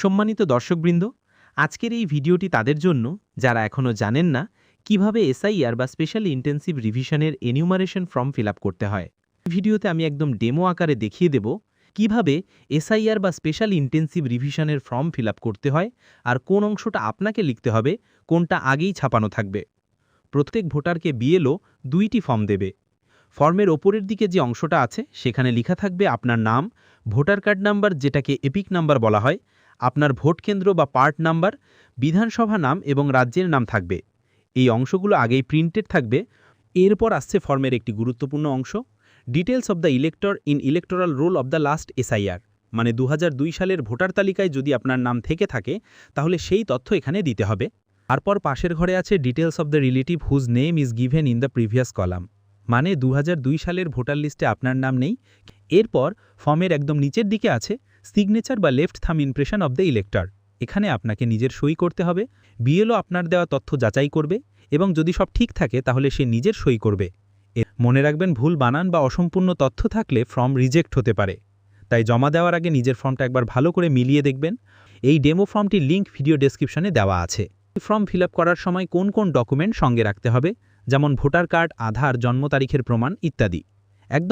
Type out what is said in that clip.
সম্মানিত দর্শকবৃন্দ, আজকের এই ভিডিওটি তাদের জন্য, যারা এখনও জানেন না, কীভাবে এসআইআর বা স্পেশাল ইন্টেন্সিভ রিভিশনের এনিউমারেশন ফর্ম ফিল করতে হয়। ভিডিওতে আমি একদম ডেমো আকারে দেখিয়ে দেব, কীভাবে এসআইআর বা স্পেশাল ইন্টেন্সিভ রিভিশনের ফর্ম ফিল করতে হয় আর কোন অংশটা আপনাকে লিখতে হবে, কোনটা আগেই ছাপানো থাকবে। প্রত্যেক ভোটারকে বিএলও দুইটি ফর্ম দেবে। ফর্মের ওপরের দিকে যে অংশটা আছে, সেখানে লেখা থাকবে আপনার নাম, ভোটার কার্ড নাম্বার, যেটাকে এপিক নাম্বার বলা হয় আপনার ভোট কেন্দ্র বা পার্ট নাম্বার, বিধানসভা নাম এবং রাজ্যের নাম থাকবে। এই অংশগুলো আগেই প্রিন্টেড থাকবে। এরপর আসছে ফর্মের একটি গুরুত্বপূর্ণ অংশ। Details of the elector in electoral roll of the last SIR মানে দু হাজার দুই সালের ভোটার তালিকায় যদি আপনার নাম থেকে থাকে, তাহলে সেই তথ্য এখানে দিতে হবে। তারপর পাশের ঘরে আছে details of the relative whose name is given in the previous column মানে দু হাজার দুই সালের ভোটার লিস্টে আপনার নাম নেই। এরপর ফর্মের একদম নিচের দিকে আছে সিগনেচার বা লেফট থাম ইমপ্রেশন অব দ্য ইলেক্টর। এখানে আপনাকে নিজের সই করতে হবে, বিএলও আপনার দেওয়া তথ্য যাচাই করবে এবং যদি সব ঠিক থাকে তাহলে সে নিজের সই করবে। মনে রাখবেন ভুল বানান বা অসম্পূর্ণ তথ্য থাকলে ফর্ম রিজেক্ট হতে পারে। তাই জমা দেওয়ার আগে নিজের ফর্মটা একবার ভালো করে মিলিয়ে দেখবেন। এই ডেমো ফর্মটির লিঙ্ক ভিডিও ডেসক্রিপশনে দেওয়া আছে। ফর্ম ফিল করার সময় কোন কোন ডকুমেন্ট সঙ্গে রাখতে হবে? যেমন ভোটার কার্ড, আধার, জন্ম তারিখের প্রমাণ ইত্যাদি।